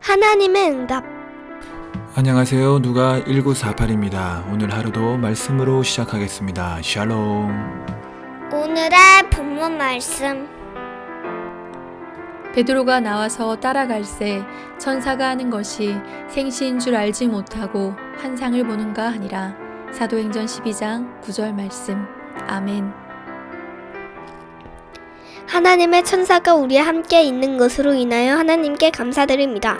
하나님의 응답. 안녕하세요. 누가 1948입니다. 오늘 하루도 말씀으로 시작하겠습니다. 샬롬. 오늘의 본문 말씀. 베드로가 나와서 따라갈새 천사가 하는 것이 생시인 줄 알지 못하고 환상을 보는가 하니라 사도행전 12장 9절 말씀 아멘 하나님의 천사가 우리와 함께 있는 것으로 인하여 하나님께 감사드립니다.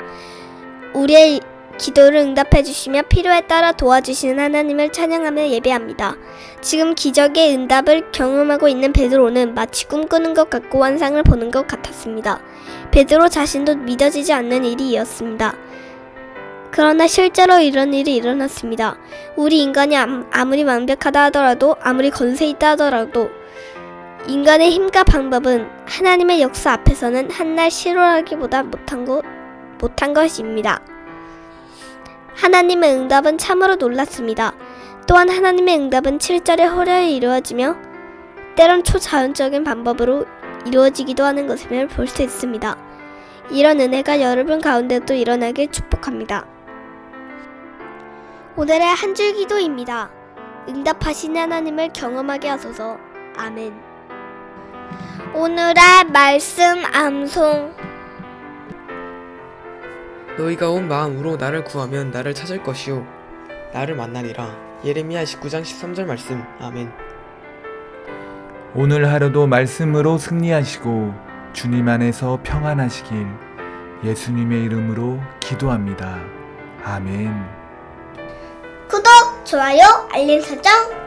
우리의 기도를 응답해 주시며 필요에 따라 도와주시는 하나님을 찬양하며 예배합니다. 지금 기적의 응답을 경험하고 있는 베드로는 마치 꿈꾸는 것 같고 환상을 보는 것 같았습니다. 베드로 자신도 믿어지지 않는 일이었습니다. 그러나 실제로 이런 일이 일어났습니다. 우리 인간이 암- 아무리 완벽하다 하더라도 아무리 건세 있다 하더라도 인간의 힘과 방법은 하나님의 역사 앞에서는 한날 실현하기보다 못한 것 못한 것입니다. 하나님의 응답은 참으로 놀랐습니다. 또한 하나님의 응답은 7절에 호려에 이루어지며 때론 초자연적인 방법으로 이루어지기도 하는 것임을 볼 수 있습니다. 이런 은혜가 여러분 가운데도 일어나길 축복합니다. 오늘의 한 줄 기도입니다. 응답하신 하나님을 경험하게 하소서. 아멘. 오늘의 말씀 암송. 너희가 온 마음으로 나를 구하면 나를 찾을 것이요. 나를 만나리라. 예레미야 19장 13절 말씀. 아멘. 오늘 하루도 말씀으로 승리하시고 주님 안에서 평안하시길 예수님의 이름으로 기도합니다. 아멘. 구독, 좋아요, 알림 설정